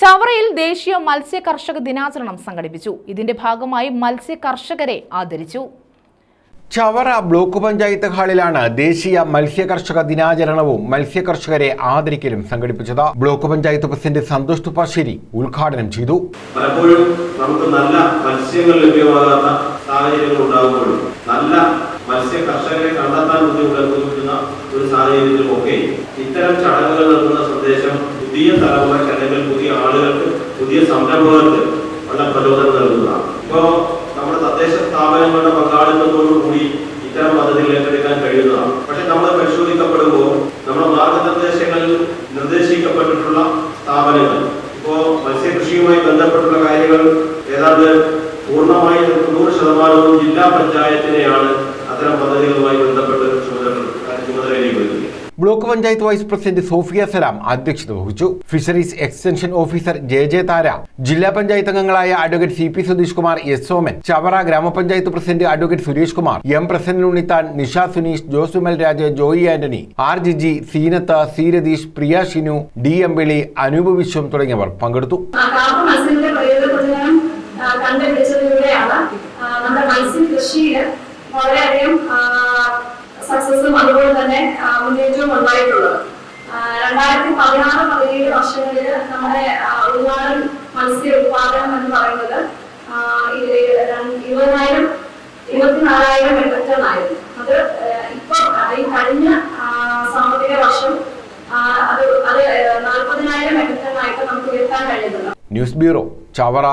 ചവറയിൽ ദേശീയ മത്സ്യ കർഷക ദിനാചരണം സംഘടിപ്പിച്ചു. ഇതിന്റെ ഭാഗമായി മത്സ്യ കർഷകരെ ആദരിച്ചു. ചവറ ബ്ലോക്ക് പഞ്ചായത്ത് ഹാളിലാണ് ദേശീയ മത്സ്യകർഷക ദിനാചരണവും മത്സ്യ കർഷകരെ ആദരിക്കലും സംഘടിപ്പിച്ചത്. ബ്ലോക്ക് പഞ്ചായത്ത് പ്രസിഡന്റ് സന്തോഷ് തുപ്പാശ്ശേരി ഉദ്ഘാടനം ചെയ്തു. പലപ്പോഴും നമുക്ക് നല്ല മത്സ്യങ്ങൾ ലഭ്യമാകാത്ത സാഹചര്യങ്ങൾ ഉണ്ടാകുമ്പോഴും നല്ല മത്സ്യ കർഷകരെ കണ്ടെത്താൻ ബുദ്ധിമുട്ട് ബുദ്ധിമുട്ടുന്ന ഒരു സാഹചര്യത്തിലുമൊക്കെ ഇത്തരം ചടങ്ങുകൾ നൽകുന്ന സന്ദേശം പുതിയ തലമുറയ്ക്ക് അല്ലെങ്കിൽ പുതിയ ആളുകൾക്ക് പുതിയ സംരംഭങ്ങൾക്ക് വളരെ പ്രചോദനം നൽകുന്നതാണ്. ഇപ്പോ നമ്മുടെ തദ്ദേശ സ്ഥാപനങ്ങളുടെ പങ്കാളിത്തത്തോടു കൂടി ഇത്തരം പദ്ധതികൾ ഏറ്റെടുക്കാൻ കഴിയുന്നതാണ്. പക്ഷെ നമ്മൾ പരിശോധിക്കപ്പെടുമ്പോൾ നമ്മുടെ മാർഗനിർദ്ദേശങ്ങളിൽ നിർദ്ദേശിക്കപ്പെട്ടിട്ടുള്ള സ്ഥാപനങ്ങൾ ഇപ്പോ മത്സ്യകൃഷിയുമായി ബന്ധപ്പെട്ടുള്ള കാര്യങ്ങൾ ഏതാണ്ട് പൂർണമായി നൂറ് ശതമാനവും ജില്ലാ പഞ്ചായത്തിനെയാണ് അത്തരം പദ്ധതികളുമായി block panchayat vice president Sophia Salam അധ്യക്ഷത വഹിച്ചു. Fisheries extension officer J J Thara ജില്ലാ പഞ്ചായത്ത് അംഗങ്ങളായ advocate C P Satheesh Kumar S Soman Chavara grama panchayat president advocate Suresh Kumar M president Unnithan Nisha Suneesh Josumal Raj Joy Antony R Jiji Seenath C Ratheesh Priya Shinu D Embili Anoop Viswam തുടങ്ങിയവർ പങ്കെടുത്തു. നമ്മുടെ വളരെയധികം സക്സസും അതുപോലെ തന്നെ മുന്നേറ്റവും ഉണ്ടായിട്ടുള്ളത് രണ്ടായിരത്തി പതിനാറ് പതിനേഴ് വർഷങ്ങളിൽ നമ്മുടെ ഉൾനാടൻ മത്സ്യ ഉത്പാദനം എന്ന് പറയുന്നത് ഇരുപതിനായിരം ഇരുപത്തിനാലായിരം മെട്രിക് ടൺ ആയിരുന്നു അത് ഇപ്പൊ ഈ കഴിഞ്ഞ സാമ്പത്തിക വർഷം അത് അത് നാൽപ്പതിനായിരം മെട്രിക് ടൺ ആയിട്ട് നമുക്ക് ഉയർത്താൻ കഴിയുന്നുണ്ട് ന്യൂസ് ബ്യൂറോ ചവറ.